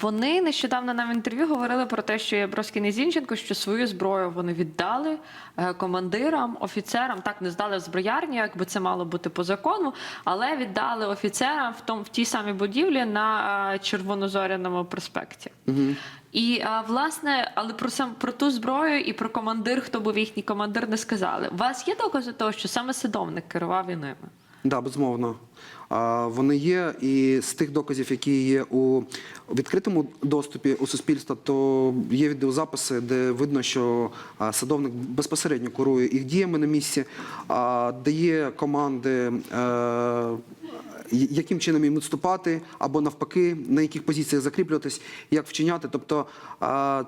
Вони нещодавно нам в інтерв'ю говорили про те, що Ябровський і Зінченко, що свою зброю вони віддали е, командирам, офіцерам. Так не здали в зброярні, якби це мало бути по закону, але віддали офіцерам в тому в тій самій будівлі на е, Червонозоряному проспекті. І а, власне, але про сам про ту зброю і про командир, хто був їхній командир, не сказали. У вас є докази того, що саме садовник керував і ними? Да, безумовно. Вони є, і з тих доказів, які є у відкритому доступі у суспільства, то є відеозаписи, де видно, що садовник безпосередньо курує їх діями на місці, дає команди. е, Яким чином їм відступати, або навпаки, на яких позиціях закріплюватись, як вчиняти. Тобто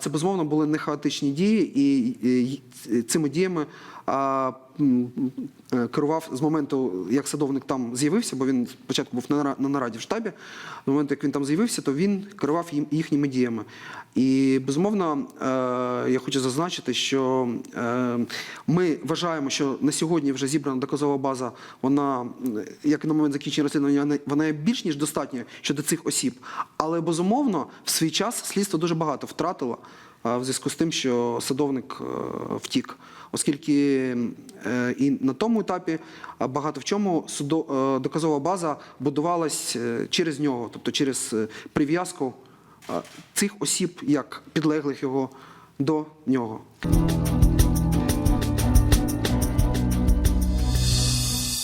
це безумовно були не хаотичні дії, і, цими діями керував з моменту, як садовник там з'явився, бо він спочатку був на нараді в штабі. З моменту, як він там з'явився, то він керував їхніми діями. І безумовно, е, я хочу зазначити, що е, ми вважаємо, що на сьогодні вже зібрана доказова база. Вона, як на момент закінчення розслідування, вона- є більш ніж достатньою щодо цих осіб. Але безумовно, в свій час слідство дуже багато втратило в зв'язку з тим, що садовник е, втік, оскільки е, і на тому етапі багато в чому е, доказова база будувалась через нього, тобто через прив'язку цих осіб як підлеглих його до нього.